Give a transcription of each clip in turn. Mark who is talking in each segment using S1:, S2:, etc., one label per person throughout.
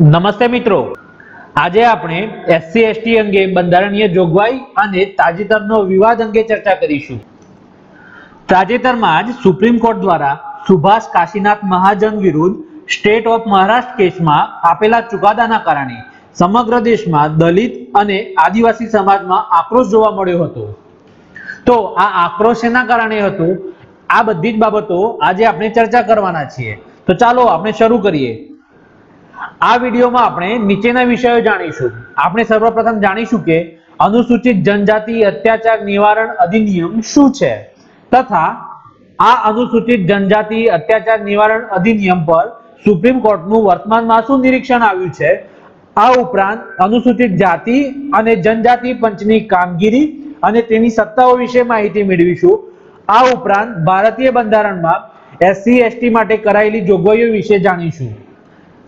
S1: નમસ્તે મિત્રો. આજે આપણે એસસી એસટી અંગે બંધારણીય જોગવાઈ અને તાજેતરનો વિવાદ અંગે ચર્ચા કરીશું. તાજેતરમાં જ સુપ્રીમ કોર્ટ દ્વારા સુભાષ કાશીનાથ મહાજન વિરુદ્ધ સ્ટેટ ઓફ મહારાષ્ટ્ર કેસમાં આપેલા ચુકાદાના કારણે સમગ્ર દેશમાં દલિત અને આદિવાસી સમાજમાં આક્રોશ જોવા મળ્યો હતો. તો આ આક્રોશ શેના કારણે હતું? આ બધી જ બાબતો આજે આપણે ચર્ચા કરવાના છીએ. તો ચાલો આપણે શરૂ કરીએ. આ વિડીયોમાં આપણે નીચેના વિષયો જાણીશું. આપણે સર્વપ્રથમ જાણીશું કે અનુસૂચિત જનજાતિ અત્યાચાર નિવારણ અધિનિયમ શું છે? તથા આ અનુસૂચિત જનજાતિ અત્યાચાર નિવારણ અધિનિયમ પર સુપ્રીમ કોર્ટનું વર્તમાનમાં શું નિરીક્ષણ આવ્યું છે? આ ઉપરાંત અનુસૂચિત જાતિ અને જનજાતિ પંચની કામગીરી અને તેની સત્તાઓ વિશે માહિતી મેળવીશું. આ ઉપરાંત ભારતીય બંધારણમાં એસસી, એસટી માટે કરાયેલી જોગવાઈઓ વિશે જાણીશું.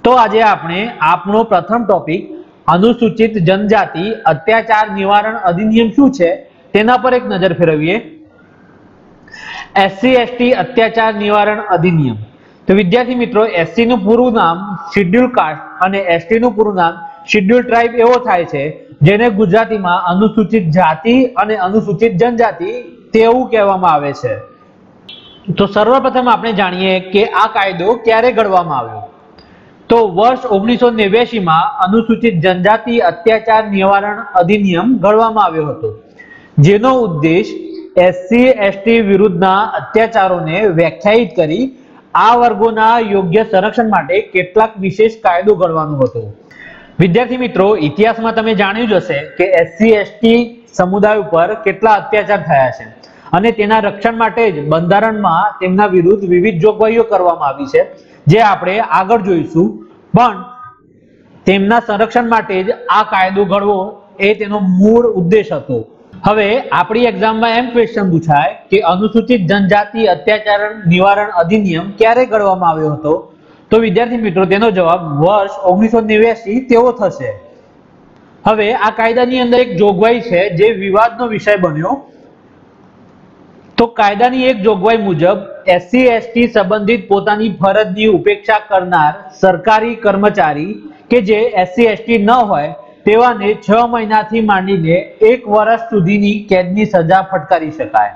S1: તો આજે આપણે આપણો પ્રથમ ટોપિક, અનુસૂચિત જનજાતિ અત્યાચાર નિવારણ અધિનિયમ શું છે? તેના પર એક નજર ફેરવીએ. એસસી, એસટી અત્યાચાર નિવારણ અધિનિયમ. તો વિદ્યાર્થી મિત્રો એસસી નું પૂરું નામ શિડ્યુલ કાસ્ટ અને એસટી નું પૂરું નામ શિડ્યુલ ટ્રાઇબ એવો થાય છે, જેને ગુજરાતીમાં અનુસૂચિત જાતિ અને અનુસૂચિત જનજાતિ તેવું કહેવામાં આવે છે. તો સર્વપ્રથમ આપણે જાણીએ કે આ કાયદો ક્યારે ઘડવામાં આવ્યો? તો વર્ષ ઓગણીસો નેવ્યાસી માં અનુસૂચિત જનજાતિ અત્યાચાર નિવારણ અધિનિયમ ઘડવામાં આવ્યો હતો, જેનો ઉદ્દેશ એસસી, એસટી વિરુદ્ધના અત્યાચારોને વ્યાખ્યાયિત કરી આ વર્ગોના યોગ્ય સંરક્ષણ માટે કેટલાક વિશેષ કાયદો ઘડવાનો હતો. વિદ્યાર્થી મિત્રો, ઇતિહાસમાં તમે જાણ્યું જ હશે કે એસસી, એસટી સમુદાય ઉપર કેટલા અત્યાચાર થયા છે અને તેના રક્ષણ માટે જ બંધારણમાં તેમના વિરુદ્ધ વિવિધ જોગવાઈઓ કરવામાં આવી છે. જે આપણે આગળ જોઈશું. પણ તેમના સંરક્ષણ માટે જ આ કાયદો ઘડવો એ તેનો મૂળ ઉદ્દેશ હતો. હવે આપણી એક્ઝામમાં એમ ક્વેશ્ચન પૂછાય કે અનુસૂચિત જનજાતિ અત્યાચાર નિવારણ અધિનિયમ ક્યારે ઘડવામાં આવ્યો હતો? તો વિદ્યાર્થી મિત્રો, તેનો જવાબ વર્ષ ઓગણીસો નેવ્યાસી તેવો થશે. હવે આ કાયદાની અંદર એક જોગવાઈ છે જે વિવાદનો વિષય બન્યો. તો કાયદાની એક જોગવાઈ મુજબ એસસી એસટી સંબંધિત પોતાની ફરજની ઉપેક્ષા કરનાર સરકારી કર્મચારી કે જે એસસી એસટી ન હોય, તેવાને છ મહિનાથી માંડીને એક વર્ષ સુધીની કેદની સજા ફટકારી શકાય.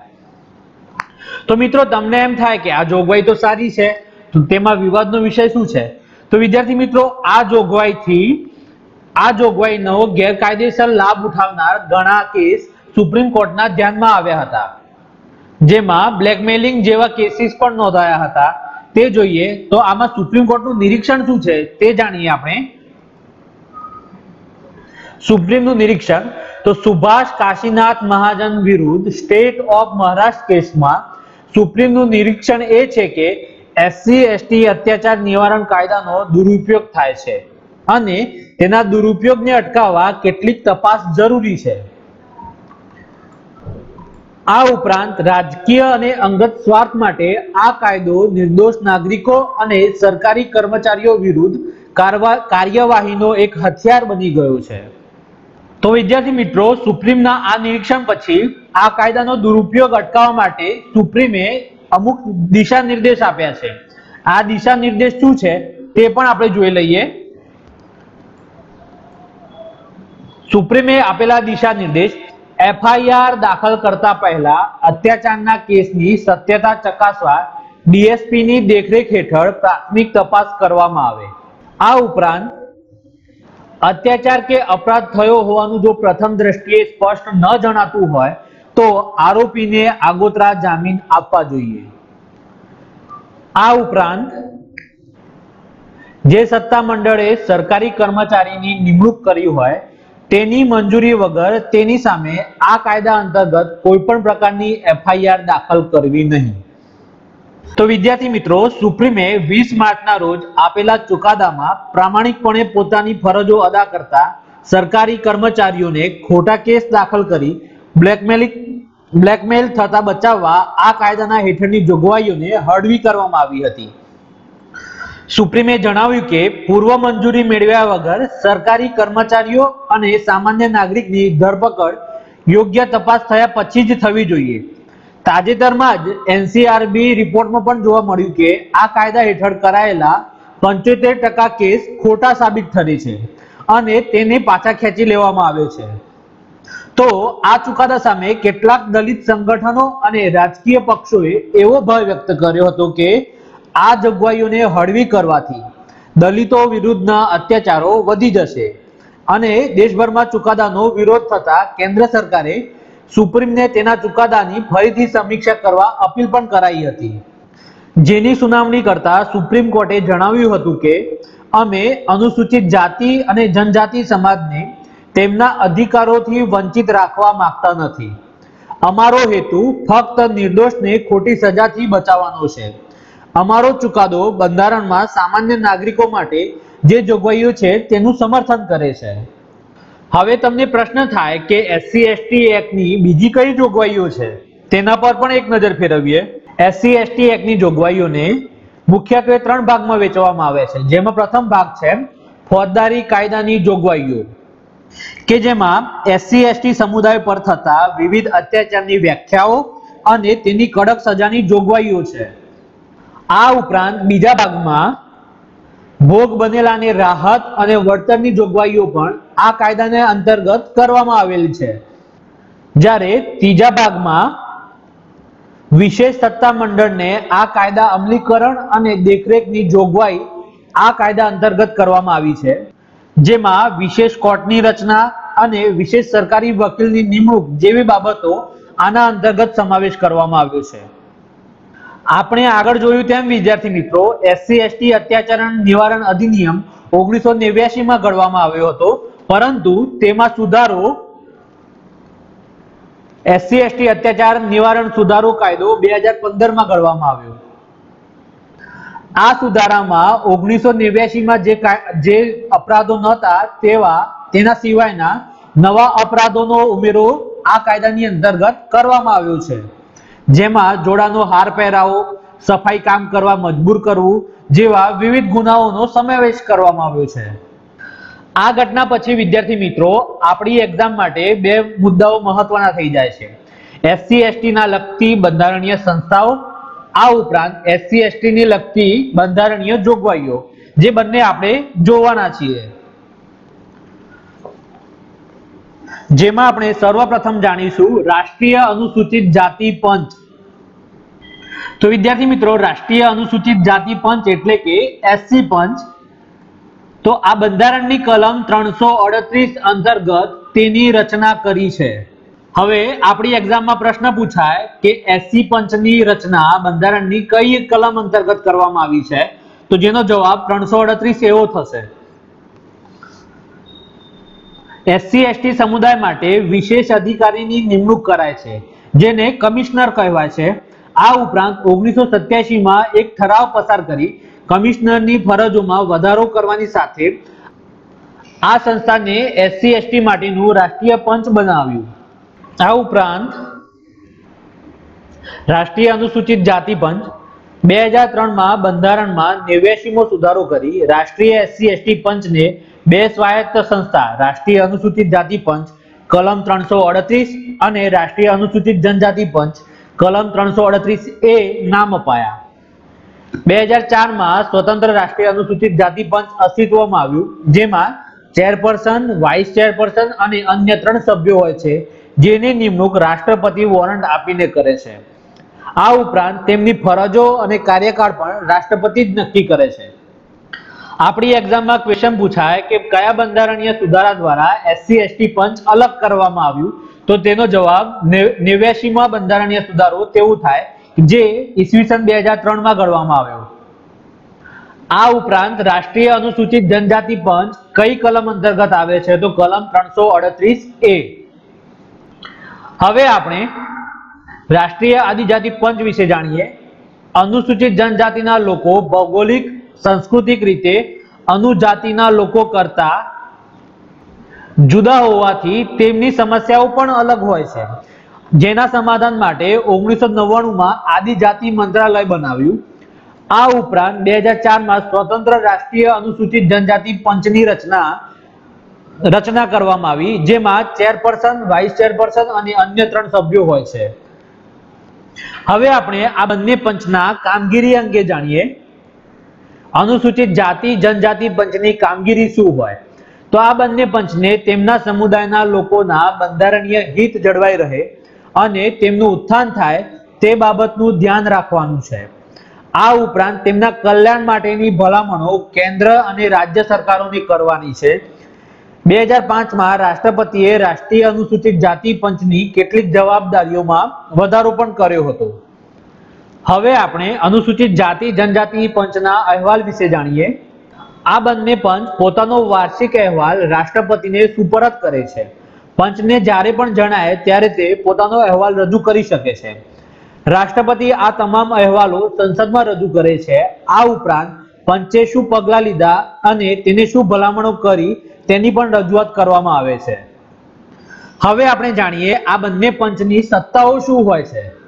S1: તો મિત્રો, તમને એમ થાય કે આ જોગવાઈ તો સારી છે તેમાં વિવાદનો વિષય શું છે? તો વિદ્યાર્થી મિત્રો, આ જોગવાઈથી, આ જોગવાઈનો ગેરકાયદેસર લાભ ઉઠાવનાર ઘણા કેસ સુપ્રીમ કોર્ટના ધ્યાનમાં આવ્યા હતા. જેમાં બ્લેકમેલિંગ જેવા કેસીસ પણ નોંધાયા હતા. તે જોઈએ તો આમાં સુપ્રીમ કોર્ટનું નિરીક્ષણ શું છે તે જાણીએ આપણે. સુપ્રીમનું નિરીક્ષણ તો સુભાષ કાશીનાથ મહાજન વિરુદ્ધ સ્ટેટ ઓફ મહારાષ્ટ્ર કેસમાં સુપ્રીમનું નિરીક્ષણ એ છે કે એસસી એસટી અત્યાચાર નિવારણ કાયદાનો દુરુપયોગ થાય છે. અને તેના દુરુપયોગને અટકાવવા કેટલીક તપાસ જરૂરી છે. આ ઉપરાંત રાજકીય અને અંગત સ્વાર્થ માટે આ કાયદો નિર્દોષ નાગરિકો અને સરકારી કર્મચારીઓ વિરુદ્ધ કાર્યવાહીનો એક હથિયાર બની ગયો છે. તો વિદ્યાર્થી મિત્રો, સુપ્રીમના આ નિરીક્ષણ પછી આ કાયદાનો દુરુપયોગ અટકાવવા માટે સુપ્રીમે અમુક દિશા નિર્દેશ આપ્યા છે. આ દિશા નિર્દેશ શું છે તે પણ આપણે જોઈ લઈએ. સુપ્રીમે આપેલા દિશા નિર્દેશ એફઆઈઆર દાખલ કરતા પહેલા અત્યાચારના કેસની સત્યતા ચકાસવા ડીએસપી ની દેખરેખ હેઠળ પ્રાથમિક તપાસ કરવામાં આવે. આ ઉપરાંત અત્યાચાર કે અપરાધ થયો હોવાનું જો પ્રથમ દ્રષ્ટિએ સ્પષ્ટ ન જણાતું હોય, તો આરોપીને આગોતરા જામીન આપવા જોઈએ. આ ઉપરાંત જે સત્તા મંડળે સરકારી કર્મચારીની નિમણૂક કરી હોય તેની મંજૂરી વગર તેની સામે આ કાયદા અંતર્ગત કોઈ પણ પ્રકારની એફઆઈઆર દાખલ કરવી નહીં. તો વિદ્યાર્થી મિત્રો, સુપ્રીમે વીસ માર્ચના રોજ આપેલા ચુકાદામાં પ્રામાણિકપણે પોતાની ફરજો અદા કરતા સરકારી કર્મચારીઓને ખોટા કેસ દાખલ કરી બ્લેકમેલિંગ બ્લેકમેલ થતા બચાવવા આ કાયદાના હેઠળની જોગવાઈઓને હળવી કરવામાં આવી હતી. સુપ્રીમે જણાવ્યું કે પૂર્વ મંજૂરી મેળવ્યા વગર સરકારી કર્મચારીઓ અને સામાન્ય નાગરિકની ધરપકડ યોગ્ય તપાસ થયા પછી જ થવી જોઈએ. તાજેતરમાં જ એનસીઆરબી રિપોર્ટમાં પણ જોવા મળ્યું કે આ કાયદા હેઠળ કરાયેલા પંચોતેર ટકા કેસ ખોટા સાબિત થયે છે અને તેને પાછા ખેંચી લેવામાં આવે છે. તો આ ચુકાદા સામે કેટલાક દલિત સંગઠનો અને રાજકીય પક્ષોએ એવો ભય વ્યક્ત કર્યો હતો કે આ જોગવાઈઓને હળવી કરવાથી દલિતો વિરુદ્ધના અત્યાચારો વધી જશે અને દેશભરમાં ચુકાદાનો વિરોધ થતા કેન્દ્ર સરકારે સુપ્રીમને તેના ચુકાદાની ફરીથી સમીક્ષા કરવા અપીલ પણ કરાઈ હતી. જેની સુનાવણી કરતા સુપ્રીમ કોર્ટે જણાવ્યું હતું કે, અમે અનુસૂચિત જાતિ અને જનજાતિ સમાજને તેમના અધિકારોથી વંચિત રાખવા માંગતા નથી. અમારો હેતુ ફક્ત નિર્દોષને ખોટી સજાથી બચાવવાનો છે. અમારો ચુકાદો બંધારણમાં સામાન્ય નાગરિકો માટે જે જોગવાઈઓ છે તેનું સમર્થન કરે છે. હવે તમને પ્રશ્ન થાય કે એસસી, એસટી એક્ટની બીજી કઈ જોગવાઈઓ છે? તેના પર પણ એક નજર ફેરવીએ. એસસી, એસટી એક્ટની જોગવાઈઓને મુખ્યત્વે ત્રણ ભાગમાં વેચવામાં આવે છે. જેમાં પ્રથમ ભાગ છે ફોજદારી કાયદાની જોગવાઈઓ, કે જેમાં એસસી, એસટી સમુદાય પર થતા વિવિધ અત્યાચારની વ્યાખ્યાઓ અને તેની કડક સજાની જોગવાઈઓ છે. આ ઉપરાંત બીજા ભાગમાં ભોગ બનેલાને રાહત અને વળતરની જોગવાઈઓ પણ આ કાયદાને અંતર્ગત કરવામાં આવેલ છે. જ્યારે ત્રીજા ભાગમાં વિશેષ સત્તા મંડળને આ કાયદા અમલીકરણ અને દેખરેખની જોગવાઈ આ કાયદા અંતર્ગત કરવામાં આવી છે, જેમાં વિશેષ કોર્ટની રચના અને વિશેષ સરકારી વકીલની નિમણૂક જેવી બાબતો આના અંતર્ગત સમાવેશ કરવામાં આવ્યો છે. આપણે આગળ જોયું તેમ, વિદ્યાર્થી મિત્રો એસસી એસટી અત્યાચાર નિવારણ અધિનિયમ ઓગણીસો નેવ્યાસી માં ઘડવામાં આવ્યો હતો. પરંતુ તેમાં સુધારો એસસી એસટી અત્યાચાર નિવારણ સુધારો કાયદો બે હજાર પંદરમાં ઘડવામાં આવ્યો. આ સુધારામાં ઓગણીસો નેવ્યાસી માં જે જે અપરાધો નહોતા તેવા, તેના સિવાયના નવા અપરાધોનો ઉમેરો આ કાયદાની અંતર્ગત કરવામાં આવ્યો છે. જેમાં જોડાનો હાર પહેરાવો, સફાઈ કામ કરવા મજબૂર કરવું જેવા વિવિધ ગુનાઓનો સમાવેશ કરવામાં આવ્યો છે. આ ઘટના પછી, વિદ્યાર્થી મિત્રો, આપણી એક્ઝામ માટે બે મુદ્દાઓ મહત્વના થઈ જાય છે. એસસી એસટી ના લગતી બંધારણીય સંસ્થાઓ, આ ઉપરાંત એસસી એસટી ની લગતી બંધારણીય જોગવાઈઓ, જે બંને આપણે જોવાના છીએ. જેમાં આપણે સર્વપ્રથમ જાણીશું રાષ્ટ્રીય અનુસૂચિત જાતિ પંચ. તો વિદ્યાર્થી મિત્રો, રાષ્ટ્રીય અનુસૂચિત જાતિ પંચ એટલે કે એસસી પંચ. તો આ બંધારણની કલમ ત્રણસો અડત્રીસ અંતર્ગત તેની રચના કરી છે. હવે આપણી એક્ઝામમાં પ્રશ્ન પૂછાય કે એસસી પંચની રચના બંધારણની કઈ કલમ અંતર્ગત કરવામાં આવી છે? તો જેનો જવાબ ત્રણસો અડત્રીસ એવો થશે. એસસી એસટી સમુદાય માટે વિશેષ અધિકારીની નિમણૂક કરાય છે, જેને કમિશનર કહેવાય છે. આ ઉપરાંત ઓગણીસો માં એક ઠરાવ પસાર કરી કમિશનરની ફરજોમાં વધારો કરવાની સાથે આ સંસ્થાને એસસી એસટી માટેનું રાષ્ટ્રીય પંચ બનાવ્યું. આ ઉપરાંત રાષ્ટ્રીય અનુસૂચિત જાતિ પંચ બે હજાર ત્રણમાં બંધારણમાં નેવ્યાસીમો સુધારો કરી રાષ્ટ્રીય એસસી એસટી પંચને બે સ્વાયત્ત સંસ્થા, રાષ્ટ્રીય અનુસૂચિત જાતિ પંચ, કલમ ત્રણસો અને રાષ્ટ્રીય અનુસૂચિત જનજાતિ પંચ, કલમ ત્રણસો એ નામ અપાયા. બે હજાર સ્વતંત્ર રાષ્ટ્રીય અનુસૂચિત જાતિ પંચ અસ્તિત્વમાં આવ્યું, જેમાં ચેરપર્સન, વાઇસ ચેરપર્સન અને અન્ય ત્રણ સભ્યો હોય છે, જેની નિમણૂક રાષ્ટ્રપતિ વોરંટ આપીને કરે છે. આ ઉપરાંત તેમની ફરજો અને કાર્યકાળ પણ રાષ્ટ્રપતિ જ નક્કી કરે છે. આપણી એક્ઝામમાં ક્વેશ્ચન પૂછાય કે કયા બંધારણીય સુધારા દ્વારા એસસી એસટી પંચ અલગ કરવામાં આવ્યું? તો તેનો જવાબ નેવ્યાસીમાં બંધારણીય સુધારો તેવું થાય, જે ઈસવીસન બે હજાર ત્રણમાં ઘડવામાં આવ્યો. આ ઉપરાંત રાષ્ટ્રીય અનુસૂચિત જનજાતિ પંચ કઈ કલમ અંતર્ગત આવે છે? તો કલમ ત્રણસો અડત્રીસ એ. હવે આપણે રાષ્ટ્રીય આદિજાતિ પંચ વિશે જાણીએ. અનુસૂચિત જનજાતિના લોકો ભૌગોલિક સાંસ્કૃતિક રીતે અનુજાતિના લોકો કરતા જુદા હોવાથી તેમની સમસ્યાઓ પણ અલગ હોય છે. જેના સમાધાન માટે ઓગણીસો નવ્વાણુંમાં આદિજાતિ મંત્રાલય બનાવ્યું. આ ઉપરાંત બે હજાર ચારમાં સ્વતંત્ર રાષ્ટ્રીય અનુસૂચિત જનજાતિ પંચની રચના રચના કરવામાં આવી, જેમાં ચેરપર્સન, વાઇસ ચેરપર્સન અને અન્ય ત્રણ સભ્યો હોય છે. હવે આપણે આ બંને પંચના કામગીરી અંગે જાણીએ. અનુસૂચિત જાતિ, જનજાતિ પંચની કામગીરી શું હોય? તો આ બંને પંચને તેમના સમુદાયના લોકોના બંધારણીય હિત જળવાઈ રહે અને તેમનું ઉત્થાન થાય તે બાબતનું ધ્યાન રાખવાનું છે. આ ઉપરાંત તેમના કલ્યાણ માટેની ભલામણો કેન્દ્ર અને રાજ્ય સરકારોની કરવાની છે. બે હજાર પાંચમાં રાષ્ટ્રપતિએ રાષ્ટ્રીય અનુસૂચિત જાતિ પંચની કેટલીક જવાબદારીઓમાં વધારો પણ કર્યો હતો. હવે આપણે અનુસૂચિત જાતિ, જનજાતિ, પંચના અહેવાલ વિશે જાણીએ. આ બંને પંચ પોતાનો વાર્ષિક અહેવાલ રાષ્ટ્રપતિને સુપરત કરે છે. પંચને જ્યારે પણ જણાય ત્યારે તે પોતાનો અહેવાલ રજૂ કરી શકે છે. રાષ્ટ્રપતિ આ તમામ અહેવાલો સંસદમાં રજૂ કરે છે. આ ઉપરાંત પંચે શું પગલાં લીધા અને તેને શું ભલામણો કરી તેની પણ રજૂઆત કરવામાં આવે છે. હવે આપણે જાણીએ આ બંને પંચની સત્તાઓ શું હોય છે.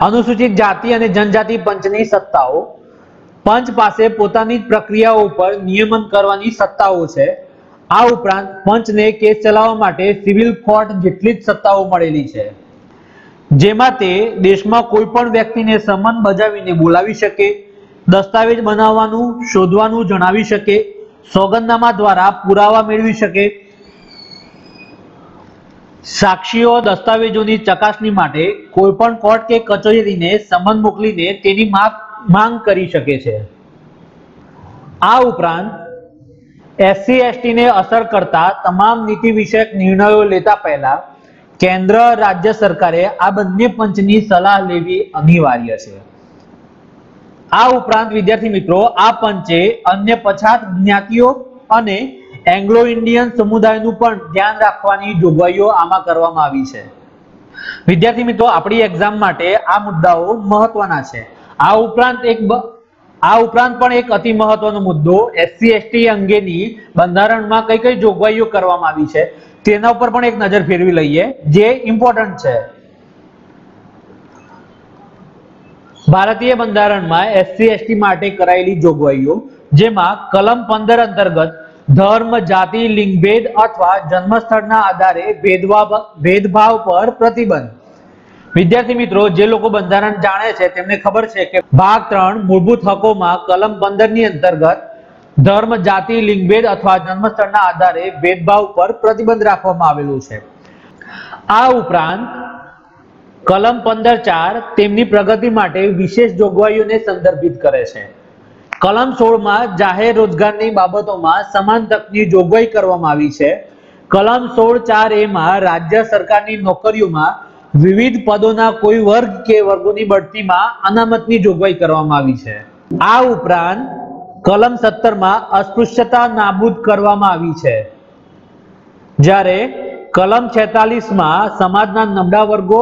S1: અનુસૂચિત જાતિ અને જનજાતિ પંચની સત્તાઓ. પંચ પાસે પોતાની પ્રક્રિયાઓ ઉપર નિયમન કરવાની સત્તાઓ છે. આ ઉપરાંત પંચને કેસ ચલાવવા માટે સિવિલ કોર્ટ જેટલી જ સત્તાઓ મળેલી છે. જેમાં તે દેશમાં કોઈ પણ વ્યક્તિને સમન બજાવીને બોલાવી શકે, દસ્તાવેજ બનાવવાનું, શોધવાનું જણાવી શકે, સોગંદનામા દ્વારા પુરાવા મેળવી શકે સાક્ષીઓ દસ્તાવેજોની ચકાસણી માટે કોઈ પણ કોર્ટ કે કચેરીને સમન મોકલીને તેની માંગ કરી શકે છે. આ ઉપરાંત, એસસી, એસટીને અસર કરતા તમામ નીતિ વિષયક નિર્ણયો લેતા પહેલા કેન્દ્ર, રાજ્ય સરકારે આ બંને પંચની સલાહ લેવી અનિવાર્ય છે. આ ઉપરાંત, વિદ્યાર્થી મિત્રો, આ પંચે અન્ય પછાત જ્ઞાતિઓ અને એંગ્લો ઇન્ડિયન સમુદાયનું પણ ધ્યાન રાખવાની જોગવાઈઓ આમાં કરવામાં આવી છે. વિદ્યાર્થી મિત્રો, આપણી એક્ઝામ માટે આ મુદ્દાઓ મહત્વના છે. આ ઉપરાંત એક આ ઉપરાંત પણ એક અતિ મહત્વનો મુદ્દો એસસી એસટી અંગેની બંધારણમાં કઈ કઈ જોગવાઈઓ કરવામાં આવી છે, તેના ઉપર પણ એક નજર ફેરવી લઈએ, જે ઇમ્પોર્ટન્ટ છે. ભારતીય બંધારણમાં એસસી એસટી માટે કરાયેલી જોગવાઈઓ, જેમાં કલમ પંદર અંતર્ગત ધર્મ, જાતિ, લિંગભેદ અથવા જન્મસ્થળના આધારે ભેદભાવ પર પ્રતિબંધ. વિદ્યાર્થી મિત્રો, જે લોકો બંધારણ જાણે છે, તેમને ખબર છે કે ભાગ ત્રણ મૂળભૂત હકોમાં કલમ પંદરની અંતર્ગત ધર્મ, જાતિ, લિંગભેદ અથવા જન્મસ્થળના આધારે ભેદભાવ પર પ્રતિબંધ રાખવામાં આવેલું છે. આ ઉપરાંત, કલમ પંદર ચાર તેમની પ્રગતિ માટે વિશેષ જોગવાઈઓને સંદર્ભિત કરે છે. કલમ સોળમાં જાહેર રોજગારની બાબતોમાં સમાન તકની જોગવાઈ કરવામાં આવી છે. કલમ સોળ ચાર એમાં રાજ્ય સરકારની નોકરીઓમાં વિવિધ પદોના કોઈ વર્ગ કે વર્ગોની બઢતીમાં અનામતની જોગવાઈ કરવામાં આવી છે. આ ઉપરાંત કલમ સત્તરમાં અસ્પૃશ્યતા નાબૂદ કરવામાં આવી છે. જ્યારે કલમ છેતાલીસમાં સમાજના નબળા વર્ગો,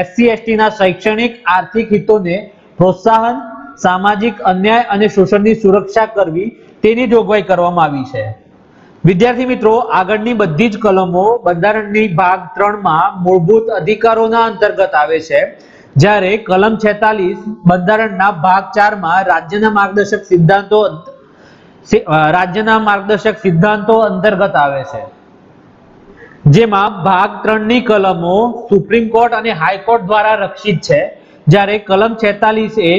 S1: એસસી, એસટીના શૈક્ષણિક, આર્થિક હિતોને પ્રોત્સાહન સામાજિક અન્યાય અને શોષણની સુરક્ષા કરવી તેની જોગવાઈ કરવામાં આવી છે. વિદ્યાર્થી મિત્રો, આગળની બધી જ કલમો બંધારણની ભાગ ત્રણમાં મૂળભૂત અધિકારોના અંતર્ગત આવે છે. જ્યારે કલમ છેતાલીસ બંધારણના ભાગ ચારમાં રાજ્યના માર્ગદર્શક સિદ્ધાંતો રાજ્યના માર્ગદર્શક સિદ્ધાંતો અંતર્ગત આવે છે. જેમાં ભાગ ત્રણની કલમો સુપ્રીમ કોર્ટ અને હાઈકોર્ટ દ્વારા રક્ષિત છે. જ્યારે કલમ છેતાલીસ એ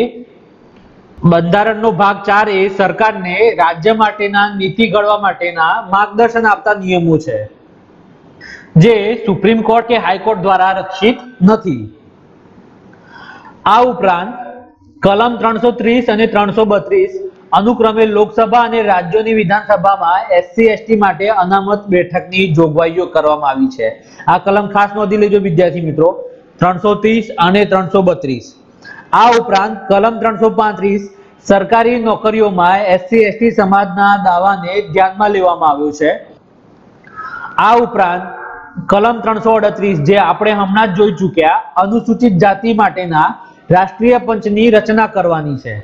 S1: બંધારણનો ભાગ ચાર એ સરકારને રાજ્ય માટેના નીતિ ઘડવા માટેના માર્ગદર્શન આપતા નિયમો છે. જે સુપ્રીમ કોર્ટ કે હાઈકોર્ટ દ્વારા રક્ષિત નથી. આ ઉપરાંત કલમ ત્રણસો ત્રીસ અને ત્રણસો બત્રીસ અનુક્રમે લોકસભા અને રાજ્યોની વિધાનસભામાં એસસી એસટી માટે અનામત બેઠકની જોગવાઈઓ કરવામાં આવી છે. આ કલમ ખાસ નોંધી લેજો વિદ્યાર્થી મિત્રો. ત્રણસો ત્રીસ અને ત્રણસો બત્રીસ. આ ઉપરાંત કલમ ત્રણસો પાંત્રીસ સરકારી નોકરીઓમાં એસસી, એસટી સમાજના દાવાને ધ્યાનમાં લેવામાં આવ્યો છે. આ ઉપરાંત કલમ ત્રણસો અડત્રીસ જે આપણે હમણાં જ જોઈ ચૂક્યા, અનુસૂચિત જાતિ માટેના રાષ્ટ્રીય પંચની રચના કરવાની છે.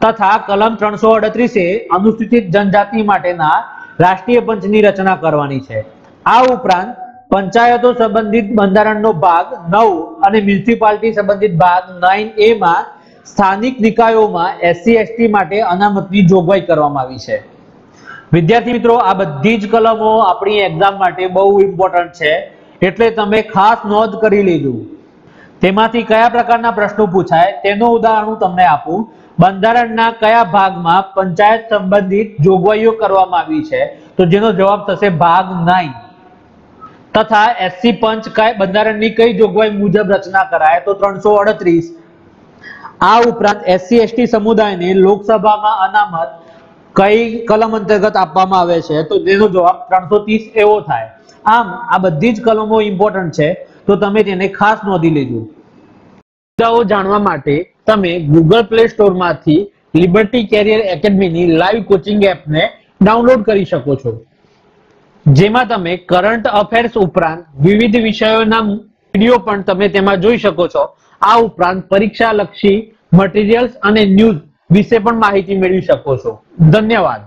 S1: તથા કલમ ત્રણસો અડત્રીસે અનુસૂચિત જનજાતિ માટેના રાષ્ટ્રીય પંચની રચના કરવાની છે. આ ઉપરાંત પંચાયતો સંબંધિત બંધારણનો ભાગ નવ અને મ્યુનિસિપાલિટી સંબંધિત ભાગ નાઇનમાં સ્થાનિક નિકાયોમાં એસસી, એસટી માટે અનામતની જોગવાઈ કરવામાં આવી છે. વિદ્યાર્થી મિત્રો, આ બધી જ કલમો આપણી એક્ઝામ માટે બહુ ઇમ્પોર્ટન્ટ છે. એટલે તમે ખાસ નોંધ કરી લેજો. તેમાંથી કયા પ્રકારના પ્રશ્નો પૂછાય તેનું ઉદાહરણ હું તમને આપું. બંધારણના કયા ભાગમાં પંચાયત સંબંધિત જોગવાઈઓ કરવામાં આવી છે? તો જેનો જવાબ થશે ભાગ નાઇન. તથા એસસી પંચ કઈ બંધારણની કઈ જોગવાઈ મુજબ રચના કરાય તો ત્રણસો આ ઉપરાંત એસસી, એસટી સમુદાયને લોકસભામાં અનામત કઈ કલમ અંતર્ગત આપવામાં આવે છે? તો જેનો જવાબ ત્રણસો એવો થાય. આમ, આ બધી જ કલમો ઇમ્પોર્ટન્ટ છે, તો તમે તેને ખાસ નોંધી લેજો. મુદ્દાઓ જાણવા માટે તમે ગૂગલ પ્લે સ્ટોરમાંથી લિબર્ટી કેરિયર એકેડમીની લાઈવ કોચિંગ એપને ડાઉનલોડ કરી શકો છો. જેમાં તમે કરંટ અફેર્સ ઉપરાંત વિવિધ વિષયોના વીડિયો પણ તમે તેમાં જોઈ શકો છો. આ ઉપરાંત પરીક્ષા લક્ષી મટીરિયલ્સ અને ન્યૂઝ વિશે પણ માહિતી મેળવી શકો છો. ધન્યવાદ.